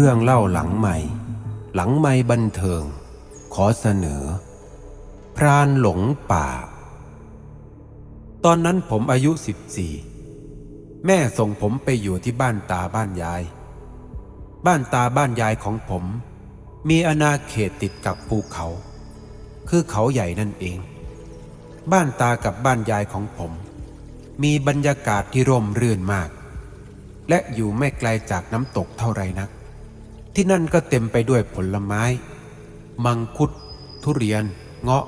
รื่องเล่าหลังใหม่ หลังไม่บันเทิง ขอเสนอ พรานหลงป่า ตอนนั้นผมอายุ 14 แม่ส่งผมไปอยู่ที่บ้านตาบ้านยาย บ้านตาบ้านยายของผม มีอาณาเขตติดกับภูเขา คือเขาใหญ่นั่นเอง บ้านตากับบ้านยายของผม มีบรรยากาศที่ร่มรื่นมากและอยู่ไม่ไกลจากน้ำตกเท่าไรนัก ที่นั่นก็เต็มไปด้วยผลไม้ มังคุด ทุเรียน เงาะ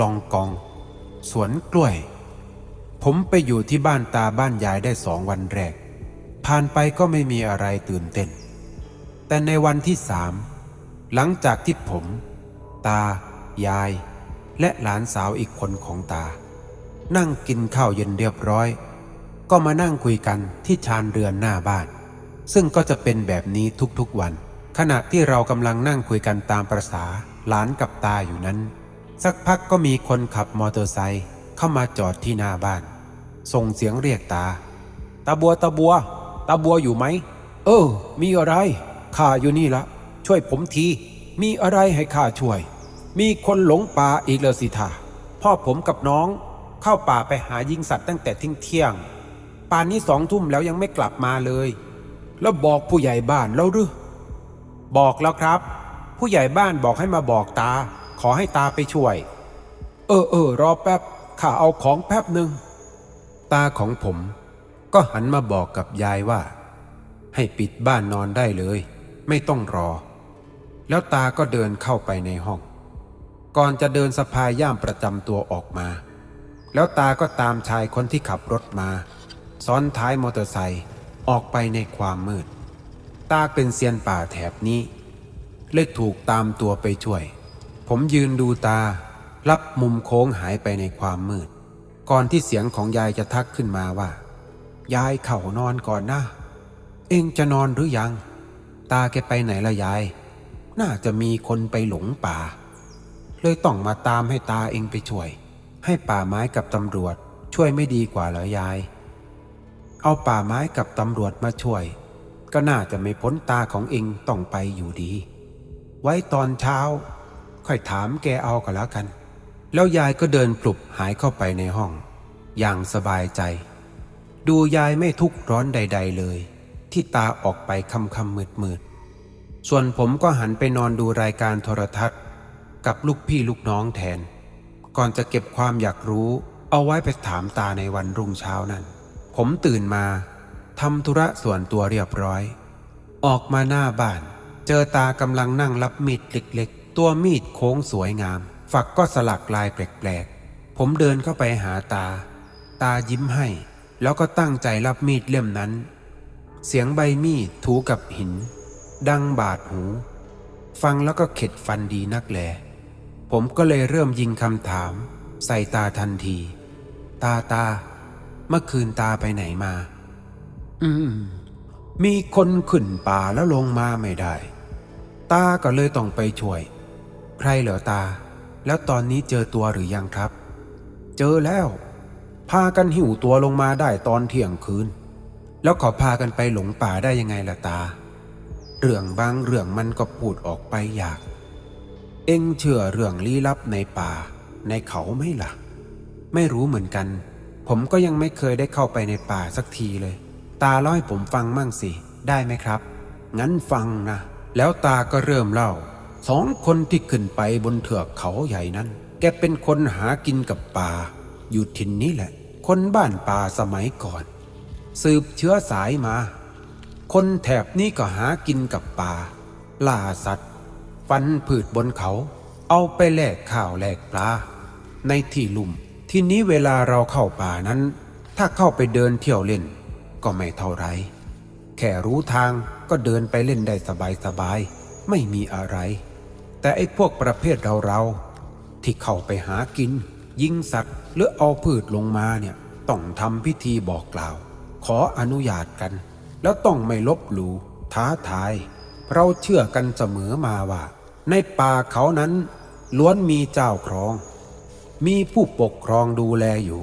ลองกอง สวนกล้วย ผมไปอยู่ที่บ้านตาบ้านยายได้สองวันแรก ผ่านไปก็ไม่มีอะไรตื่นเต้น แต่ในวันที่สาม หลังจากที่ผม ตา ยาย และหลานสาวอีกคนของตา นั่งกินข้าวเย็นเรียบร้อย ก็มานั่งคุยกันที่ชานเรือนหน้าบ้าน ซึ่งก็จะเป็นแบบนี้ทุกๆวัน ขณะที่เรากำลังนั่งคุยกันตามประษาหลานกับตาอยู่นั้น สักพักก็มีคนขับมอเตอร์ไซค์เข้ามาจอดที่หน้าบ้าน ส่งเสียงเรียกตา ตาบัวตาบัว ตาบัวอยู่ไหม เออ มีอะไร ข้าอยู่นี่ละ ช่วยผมที มีอะไรให้ข้าช่วย มีคนหลงป่าอีกแล้วสิท่าพ่อผมกับน้องเข้าป่าไปหายิงสัตว์ตั้งแต่เที่ยงเที่ยง ป่านนี้สองทุ่มแล้วยังไม่กลับมาเลย แล้วบอกผู้ใหญ่บ้านแล้วหรือ บอกแล้วครับ ผู้ใหญ่บ้านบอกให้มาบอกตา ขอให้ตาไปช่วย เออเออรอแป๊บข้าเอาของแป๊บหนึ่งตาของผม ก็หันมาบอกกับยายว่า ให้ปิดบ้านนอนได้เลย ไม่ต้องรอ แล้วตาก็เดินเข้าไปในห้อง ก่อนจะเดินสะพายย่ามประจำตัวออกมา แล้วตาก็ตามชายคนที่ขับรถมา ซ้อนท้ายมอเตอร์ไซค์ออกไปในความมืด ตาเป็นเซียนป่าแถบนี้เลยถูกตามตัวไปช่วย ผมยืนดูตา รับมุมโค้งหายไปในความมืด ก่อนที่เสียงของยายจะทักขึ้นมาว่า ยายเข่านอนก่อนนะ เองจะนอนหรือยัง ตาแกไปไหนละยาย น่าจะมีคนไปหลงป่า เลยต้องมาตามให้ตาเองไปช่วย ให้ป่าไม้กับตำรวจช่วยไม่ดีกว่าเหรอยาย เอาป่าไม้กับตำรวจมาช่วย ก็น่าจะไม่พ้นตาของเองต้องไปอยู่ดี ไว้ตอนเช้า ค่อยถามแกเอาก็แล้วกัน แล้วยายก็เดินปลุบหายเข้าไปในห้อง อย่างสบายใจ ดูยายไม่ทุกข์ร้อนใด ๆ เลย ที่ตาออกไปคำคำมืดมืดๆส่วนผมก็หันไปนอนดูรายการโทรทัศน์ กับลูกพี่ลูกน้องแทน ก่อนจะเก็บความอยากรู้ เอาไว้ไปถามตาในวันรุ่งเช้านั้น ผมตื่นมา ทำธุระส่วนตัวเรียบร้อย ออกมาหน้าบ้าน เจอตากำลังนั่งรับมีดเล็กๆ ตัวมีดโค้งสวยงาม ฝักก็สลักลายแปลกๆ ผมเดินเข้าไปหาตา ตายิ้มให้ แล้วก็ตั้งใจรับมีดเล่มนั้น เสียงใบมีดถูกับหิน ดังบาดหู ฟังแล้วก็เข็ดฟันดีนักแหลผมก็เลยเริ่มยิงคำถาม ใส่ตาทันที ตาตา เมื่อคืนตาไปไหนมา อืม มีคนขึ้นป่าแล้วลงมาไม่ได้ ตาก็เลยต้องไปช่วย ใครเหรอตา แล้วตอนนี้เจอตัวหรือยังครับ เจอแล้ว พากันหิวตัวลงมาได้ตอนเที่ยงคืน แล้วขอพากันไปหลงป่าได้ยังไงล่ะตา เรื่องบางเรื่องมันก็พูดออกไปอยาก เอ็งเชื่อเรื่องลี้ลับในป่า ในเขาไหมล่ะ ไม่รู้เหมือนกัน ผมก็ยังไม่เคยได้เข้าไปในป่าสักทีเลย ตาเล่าให้ผมฟังมั่งสิ ได้ไหมครับ งั้นฟังนะ แล้วตาก็เริ่มเล่า สองคนที่ขึ้นไปบนเถือกเขาใหญ่นั้น แกเป็นคนหากินกับป่า อยู่ถิ่นนี้แหละ คนบ้านป่าสมัยก่อน สืบเชื้อสายมา คนแถบนี้ก็หากินกับป่า ล่าสัตว์ ฟันผืดบนเขา เอาไปแลกข้าวแลกปลา ในที่ลุ่ม ที่นี้เวลาเราเข้าป่านั้น ถ้าเข้าไปเดินเที่ยวเล่น ก็ไม่เท่าไร แค่รู้ทางก็เดินไปเล่นได้สบายๆ ไม่มีอะไร แต่ไอ้พวกประเภทเราเราๆ ที่เข้าไปหากิน ยิงสัตว์ หรือเอาพืชลงมาเนี่ย ต้องทำพิธีบอกกล่าว ขออนุญาตกัน แล้วต้องไม่ลบหลู่ท้าทาย เราเชื่อกันเสมอมาว่า ในป่าเขานั้น ล้วนมีเจ้าครอง มีผู้ปกครองดูแลอยู่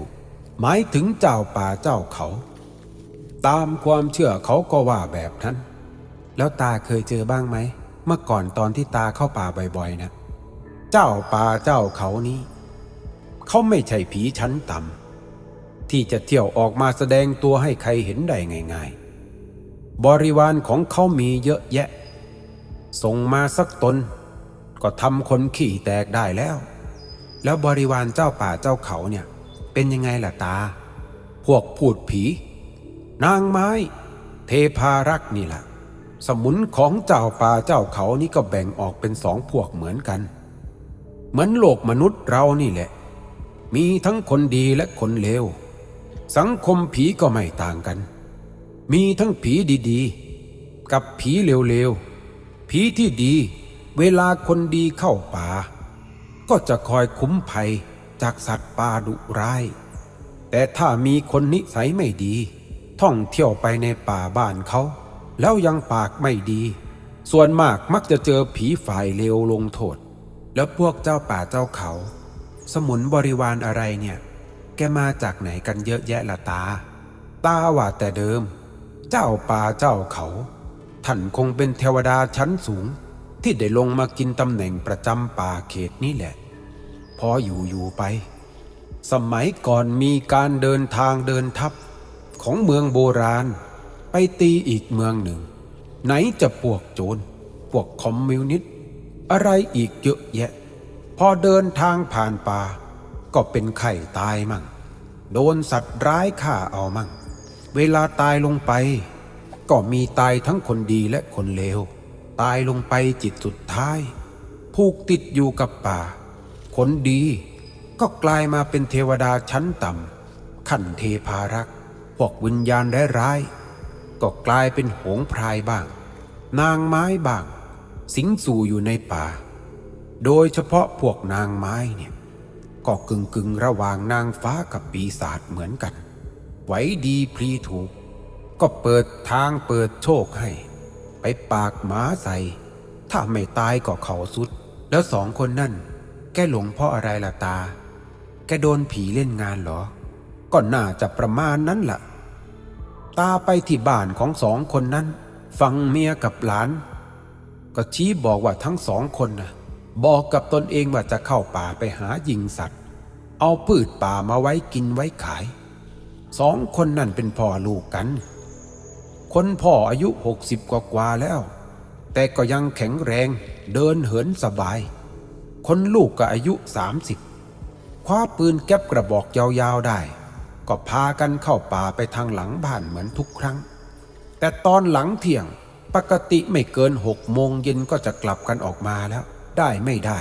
หมายถึงเจ้าป่าเจ้าเขา ตามความเชื่อเขาก็ว่าแบบนั้น แล้วตาเคยเจอบ้างไหม เมื่อก่อนตอนที่ตาเข้าป่าบ่อยๆนะเจ้าป่าเจ้าเขานี้เขาไม่ใช่ผีชั้นต่ำที่จะเที่ยวออกมาแสดงตัวให้ใครเห็นได้ง่ายๆ บริวารของเขามีเยอะแยะ ส่งมาสักตน ก็ทำคนขี่แตกได้แล้ว แล้วบริวารเจ้าป่าเจ้าเขาเนี่ย เป็นยังไงล่ะตา พวกพูดผี นางไม้ เทพารักษ์นี่แหละสมุนของเจ้าป่าเจ้าเขานี่ก็แบ่งออกเป็นสองพวกเหมือนกัน เหมือนโลกมนุษย์เรานี่แหละ มีทั้งคนดีและคนเลว สังคมผีก็ไม่ต่างกัน มีทั้งผีดีๆ กับผีเลวๆ ผีที่ดี เวลาคนดีเข้าป่า ก็จะคอยคุ้มภัยจากสัตว์ป่าดุร้าย แต่ถ้ามีคนนิสัยไม่ดี ท่องเที่ยวไปในป่าบ้านเขา แล้วยังปากไม่ดี ส่วนมากมักจะเจอผีฝ่ายเลวลงโทษ แล้วพวกเจ้าป่าเจ้าเขา สมุนบริวารอะไรเนี่ย แกมาจากไหนกันเยอะแยะละตา ตาว่าแต่เดิม เจ้าป่าเจ้าเขา ท่านคงเป็นเทวดาชั้นสูง ที่ได้ลงมากินตำแหน่งประจำป่าเขตนี้แหละ พออยู่อยู่ไป สมัยก่อนมีการเดินทางเดินทัพ ของเมืองโบราณ ไปตีอีกเมืองหนึ่ง ไหนจะพวกโจรพวกคอมมิวนิสต์อะไรอีกเยอะแยะ พอเดินทางผ่านป่า ก็เป็นไข่ตายมั่ง โดนสัตว์ร้ายฆ่าเอามั่ง เวลาตายลงไป ก็มีตายทั้งคนดีและคนเลว ตายลงไปจิตสุดท้าย ผูกติดอยู่กับป่า คนดีก็กลายมาเป็นเทวดาชั้นต่ำ ขั้นเทพารักษ์ พวกวิญญาณร้ายๆก็กลายเป็นโหงพรายบ้าง นางไม้บ้าง สิงสู่อยู่ในป่า โดยเฉพาะพวกนางไม้เนี่ยก็กึ่งกึ่งๆระหว่างนางฟ้ากับปีศาจเหมือนกัน ไหวดีพลีถูก ก็เปิดทางเปิดโชคให้ ไปปากหมาใส่ถ้าไม่ตายก็เขาสุด แล้วสองคนนั่น แกหลงเพราะอะไรล่ะตา แกโดนผีเล่นงานเหรอ ก็น่าจะประมาณนั้นล่ะ ตาไปที่บ้านของสองคนนั้น ฟังเมียกับหลาน ก็ชี้บอกว่าทั้งสองคนนะบอกกับตนเองว่าจะเข้าป่าไปหายิงสัตว์ เอาพืชป่ามาไว้กินไว้ขาย สองคนนั่นเป็นพ่อลูกกัน คนพ่ออายุหกสิบกว่าแล้ว แต่ก็ยังแข็งแรงเดินเหินสบาย คนลูกก็อายุสามสิบคว้าปืนแก๊ปกระบอกยาวๆได้ ก็พากันเข้าป่าไปทางหลังบ้านเหมือนทุกครั้ง แต่ตอนหลังเที่ยงปกติไม่เกินหกโมงเย็นก็จะกลับกันออกมาแล้ว ได้ไม่ได้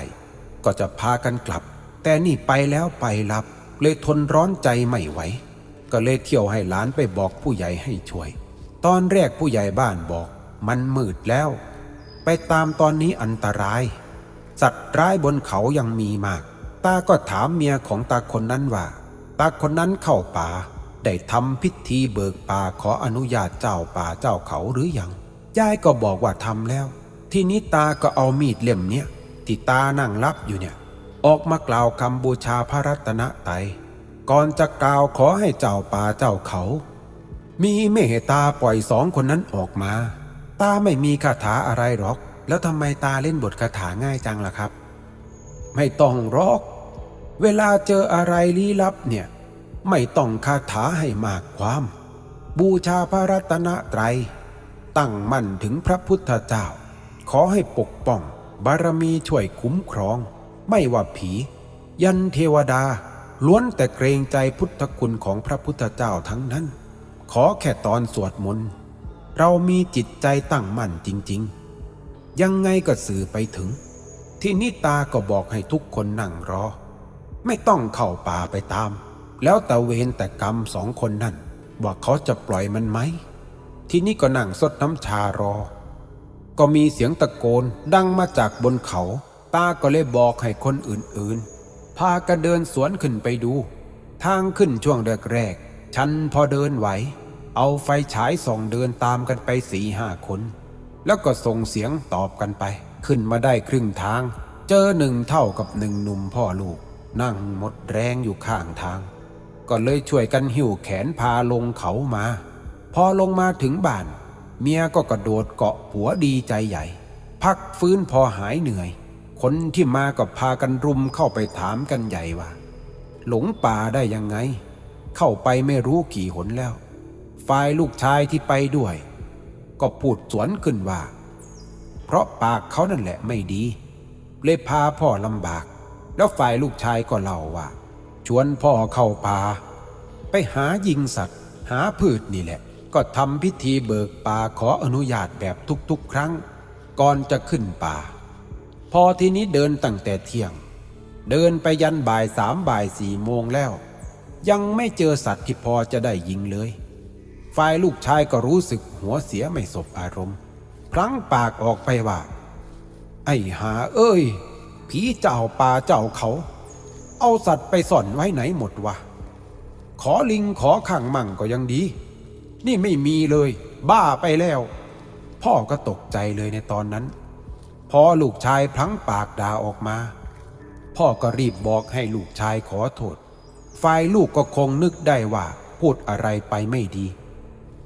ก็จะพากันกลับ แต่นี่ไปแล้วไปรับ เลยทนร้อนใจไม่ไหว ก็เลยเที่ยวให้หลานไปบอกผู้ใหญ่ให้ช่วย ตอนแรกผู้ใหญ่บ้านบอก มันมืดแล้ว ไปตามตอนนี้อันตราย สัตว์ร้ายบนเขายังมีมาก ตาก็ถามเมียของตาคนนั้นว่า ตาคนนั้นเข้าป่าได้ทำพิธีเบิกป่าขออนุญาตเจ้าป่าเจ้าเขาหรือยังยายก็บอกว่าทำแล้ว ทีนี้ตาก็เอามีดเล่มเนี้ยที่ตานั่งรับอยู่เนี่ย ออกมากล่าวคำบูชาพระรัตนตรัยก่อนจะกล่าวขอให้เจ้าป่าเจ้าเขา มีเมตตาปล่อยสองคนนั้นออกมา ตาไม่มีคาถาอะไรหรอก แล้วทำไมตาเล่นบทคาถาง่ายจังล่ะครับ ไม่ต้องรอก เวลาเจออะไรลี้ลับเนี่ย ไม่ต้องคาถาให้มากความ บูชาพระรัตนตรัย ตั้งมั่นถึงพระพุทธเจ้า ขอให้ปกป้อง บารมีช่วยคุ้มครอง ไม่ว่าผี ยันเทวดา ล้วนแต่เกรงใจพุทธคุณของพระพุทธเจ้าทั้งนั้น ขอแค่ตอนสวดมนต์เรามีจิตใจตั้งมั่นจริง ๆ ยังไงก็สื่อไปถึง ที่นิตาก็บอกให้ทุกคนนั่งรอ ไม่ต้องเข้าป่าไปตาม แล้วแต่เวรแต่กรรมสองคนนั่น ว่าเขาจะปล่อยมันไหม ทีนี้ก็นั่งสดน้ำชารอ ก็มีเสียงตะโกนดังมาจากบนเขา ตาก็เลยบอกให้คนอื่นๆ พากันเดินสวนขึ้นไปดู ทางขึ้นช่วงแรกๆฉันพอเดินไหว เอาไฟฉายส่องเดินตามกันไปสี่ห้าคน แล้วก็ส่งเสียงตอบกันไป ขึ้นมาได้ครึ่งทาง เจอหนึ่งเท่ากับหนึ่งหนุ่มพ่อลูก นั่งหมดแรงอยู่ข้างทาง ก็เลยช่วยกันหิ้วแขนพาลงเขามา พอลงมาถึงบ้าน เมียก็กระโดดเกาะผัวดีใจใหญ่ พักฟื้นพอหายเหนื่อย คนที่มาก็พากันรุมเข้าไปถามกันใหญ่ว่า หลงป่าได้ยังไง เข้าไปไม่รู้กี่หนแล้วฝ่ายลูกชายที่ไปด้วย ก็พูดสวนขึ้นว่า เพราะปากเขานั่นแหละไม่ดี เลยพาพ่อลำบาก แล้วฝ่ายลูกชายก็เล่าว่า ชวนพ่อเข้าป่าไปหายิงสัตว์ หาพืชนี่แหละ ก็ทำพิธีเบิกป่าขออนุญาตแบบทุกๆ ครั้ง ก่อนจะขึ้นป่า พอทีนี้เดินตั้งแต่เที่ยง เดินไปยันบ่ายสามบ่ายสี่โมงแล้ว ยังไม่เจอสัตว์ที่พอจะได้ยิงเลยฝ่ายลูกชายก็รู้สึกหัวเสียไม่สบอารมณ์ พลั้งปากออกไปว่า ไอ้หาเอ้ย ผีเจ้าป่าเจ้าเขา เอาสัตว์ไปซ่อนไว้ไหนหมดวะ ขอลิงขอขังมั่งก็ยังดี นี่ไม่มีเลย บ้าไปแล้ว พ่อก็ตกใจเลยในตอนนั้น พอลูกชายพลั้งปากด่าออกมา พ่อก็รีบบอกให้ลูกชายขอโทษ ฝ่ายลูกก็คงนึกได้ว่า พูดอะไรไปไม่ดี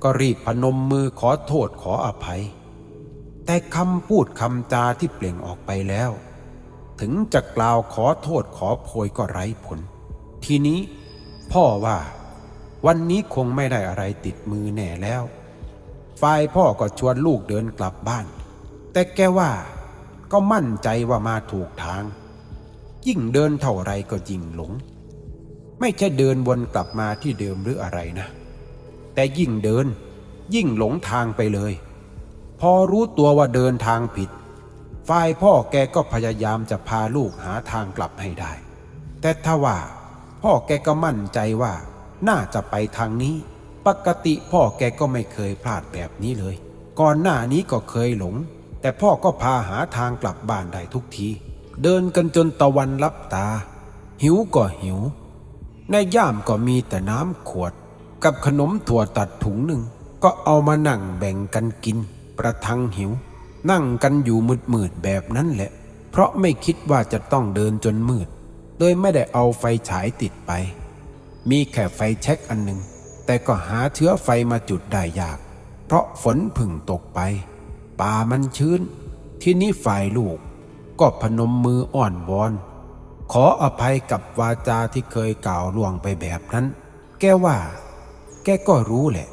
ก็รีบพนมมือขอโทษขออภัย แต่คำพูดคำจาที่เปล่งออกไปแล้ว ถึงจะกล่าวขอโทษขอโพยก็ไร้ผล ทีนี้พ่อว่า วันนี้คงไม่ได้อะไรติดมือแน่แล้ว ฝ่ายพ่อก็ชวนลูกเดินกลับบ้าน แต่แกว่าก็มั่นใจว่ามาถูกทาง ยิ่งเดินเท่าไรก็ยิ่งหลง ไม่ใช่เดินวนกลับมาที่เดิมหรืออะไรนะ แต่ยิ่งเดินยิ่งหลงทางไปเลย พอรู้ตัวว่าเดินทางผิด ฝ่ายพ่อแกก็พยายามจะพาลูกหาทางกลับให้ได้ แต่ถ้าว่า พ่อแกก็มั่นใจว่า น่าจะไปทางนี้ ปกติพ่อแกก็ไม่เคยพลาดแบบนี้เลย ก่อนหน้านี้ก็เคยหลง แต่พ่อก็พาหาทางกลับบ้านได้ทุกที เดินกันจนตะวันลับตา หิวก็หิว ในย่ามก็มีแต่น้ำขวด กับขนมถั่วตัดถุงหนึ่งก็เอามานั่งแบ่งกันกิน ประทังหิว นั่งกันอยู่มืดๆแบบนั้นแหละ เพราะไม่คิดว่าจะต้องเดินจนมืด โดยไม่ได้เอาไฟฉายติดไป มีแค่ไฟแช็กอันหนึ่ง แต่ก็หาเชื้อไฟมาจุดได้ยาก เพราะฝนผึ่งตกไป ป่ามันชื้น ที่นี้ฝ่ายลูก ก็พนมมืออ้อนวอน ขออภัยกับวาจาที่เคยกล่าวล่วงไปแบบนั้น แกว่า แกก็รู้แหละ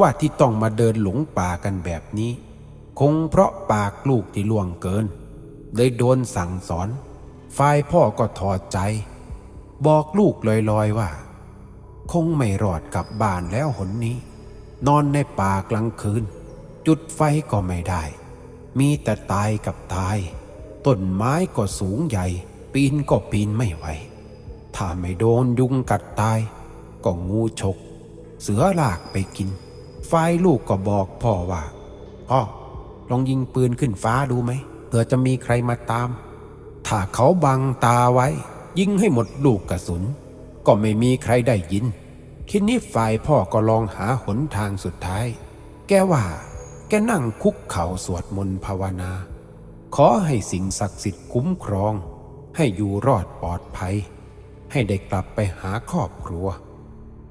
ว่าที่ต้องมาเดินหลงป่ากันแบบนี้ คงเพราะปากลูกที่ล่วงเกินเลยโดนสั่งสอน ฝ่ายพ่อก็ถอดใจ บอกลูกลอยๆว่า คงไม่รอดกลับบ้านแล้วหนนี้ นอนในป่ากลางคืน จุดไฟก็ไม่ได้ มีแต่ตายกับตาย ต้นไม้ก็สูงใหญ่ ปีนก็ปีนไม่ไหว ถ้าไม่โดนยุงกัดตาย ก็งูฉก เสือลากไปกิน ฝ่ายลูกก็บอกพ่อว่า พ่อ ลองยิงปืนขึ้นฟ้าดูไหมเผื่อจะมีใครมาตาม ถ้าเขาบังตาไว้ ยิงให้หมดลูกกระสุน ก็ไม่มีใครได้ยิน ทีนี้ฝ่ายพ่อก็ลองหาหนทางสุดท้าย แกว่า แกนั่งคุกเข่าสวดมนต์ภาวนา ขอให้สิ่งศักดิ์สิทธิ์คุ้มครอง ให้อยู่รอดปลอดภัย ให้ได้กลับไปหาครอบครัว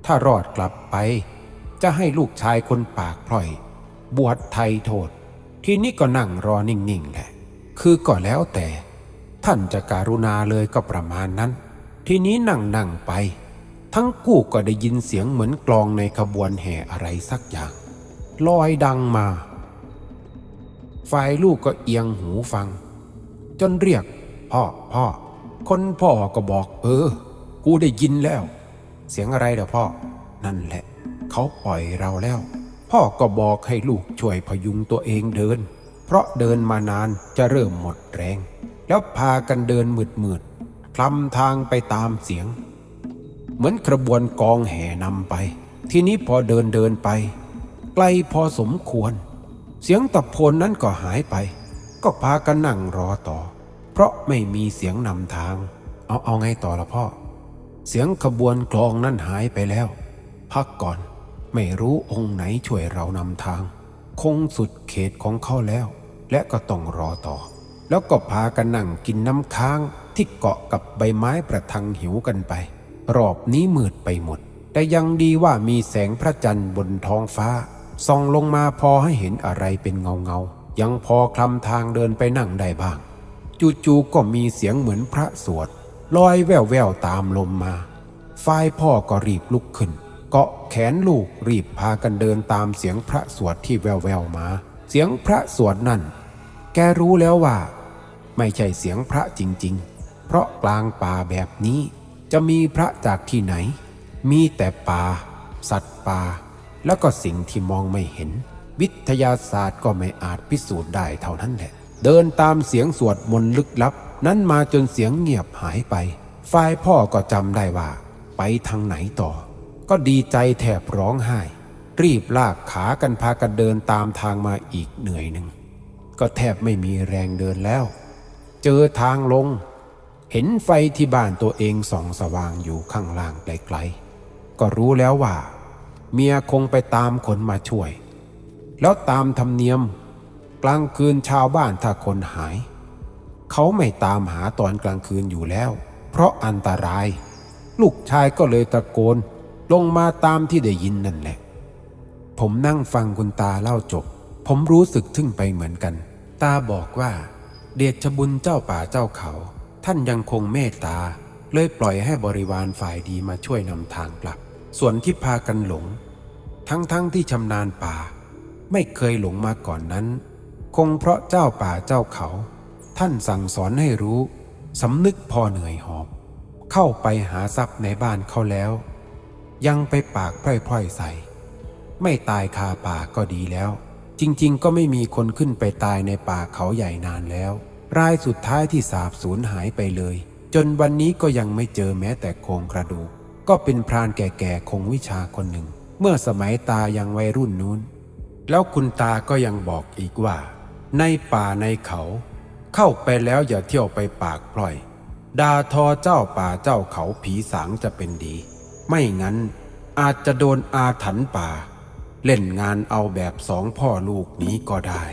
ถ้ารอดกลับไป จะให้ลูกชายคนปากพล่อย บวชไทยโทษ ทีนี้ก็นั่งรอนิ่งๆแหละ คือก็แล้วแต่ ท่านจะการุณาเลยก็ประมาณนั้น ทีนี้นั่งนั่งไป ทั้งกู้ก็ได้ยินเสียงเหมือนกลองในขบวนแห่อะไรสักอย่าง ลอยดังมา ฝ่ายลูกก็เอียงหูฟัง จนเรียก พ่อพ่อ คนพ่อก็บอก เออ กูได้ยินแล้ว เสียงอะไรเด้อพ่อ นั่นแหละ เขาปล่อยเราแล้ว พ่อก็บอกให้ลูกช่วยพยุงตัวเองเดิน เพราะเดินมานานจะเริ่มหมดแรง แล้วพากันเดินมืดๆคลำทางไปตามเสียง เหมือนกระบวนกองแห่นำไป ทีนี้พอเดินเดินไปไกลพอสมควร เสียงตะโพนนั้นก็หายไป ก็พากันนั่งรอต่อ เพราะไม่มีเสียงนำทาง เอาเอาไงต่อละพ่อ เสียงขบวนกลองนั้นหายไปแล้ว พักก่อน ไม่รู้องค์ไหนช่วยเรานำทาง คงสุดเขตของเขาแล้ว และก็ต้องรอต่อ แล้วก็พากันนั่งกินน้ำค้างที่เกาะกับใบไม้ประทังหิวกันไป รอบนี้มืดไปหมด แต่ยังดีว่ามีแสงพระจันทร์บนท้องฟ้าส่องลงมาพอให้เห็นอะไรเป็นเงาเงายังพอคลำทางเดินไปนั่งได้บ้าง จู่ๆก็มีเสียงเหมือนพระสวดลอยแว่วๆตามลมมา ฝ่ายพ่อก็รีบลุกขึ้น เกาะแขนลูกรีบพากันเดินตามเสียงพระสวดที่แว่วๆมา เสียงพระสวดนั่น แกรู้แล้วว่า ไม่ใช่เสียงพระจริง ๆ เพราะกลางป่าแบบนี้จะมีพระจากที่ไหน มีแต่ป่า สัตว์ป่า แล้วก็สิ่งที่มองไม่เห็น วิทยาศาสตร์ก็ไม่อาจพิสูจน์ได้เท่านั้นแหละ เดินตามเสียงสวดมนต์ลึกลับ นั้นมาจนเสียงเงียบหายไป ฝ่ายพ่อก็จำได้ว่า ไปทางไหนต่อ ก็ดีใจแทบร้องไห้ รีบลากขากันพากันเดินตามทางมาอีกเหนื่อยหนึ่ง ก็แทบไม่มีแรงเดินแล้ว เจอทางลง เห็นไฟที่บ้านตัวเองส่องสว่างอยู่ข้างล่างไกลๆก็รู้แล้วว่า เมียคงไปตามคนมาช่วย แล้วตามธรรมเนียม กลางคืนชาวบ้านถ้าคนหาย เขาไม่ตามหาตอนกลางคืนอยู่แล้ว เพราะอันตราย ลูกชายก็เลยตะโกน ลงมาตามที่ได้ยินนั่นแหละ ผมนั่งฟังคุณตาเล่าจบ ผมรู้สึกทึ่งไปเหมือนกัน ตาบอกว่า เดชบุญเจ้าป่าเจ้าเขา ท่านยังคงเมตตา เลยปล่อยให้บริวารฝ่ายดีมาช่วยนำทางกลับ ส่วนที่พากันหลง ทั้งๆทที่ชำนาญป่า ไม่เคยหลงมาก่อนนั้น คงเพราะเจ้าป่าเจ้าเขา ท่านสั่งสอนให้รู้สำนึกพอเหนื่อยหอบ เข้าไปหาทรัพย์ในบ้านเขาแล้ว ยังไปปากพร่อยๆใส่ ไม่ตายคาป่าก็ดีแล้ว จริงๆ ก็ไม่มีคนขึ้นไปตายในป่าเขาใหญ่นานแล้ว รายสุดท้ายที่สาบสูญหายไปเลย จนวันนี้ก็ยังไม่เจอแม้แต่โครงกระดูก ก็เป็นพรานแก่ๆคงวิชาคนหนึ่ง เมื่อสมัยตายังวัยรุ่นนู้น แล้วคุณตาก็ยังบอกอีกว่า ในป่าในเขา เข้าไปแล้วอย่าเที่ยวไปปากพล่อยดาทอเจ้าป่าเจ้าเขาผีสางจะเป็นดี ไม่งั้นอาจจะโดนอาถรรพ์ป่า เล่นงานเอาแบบสองพ่อลูกนี้ก็ได้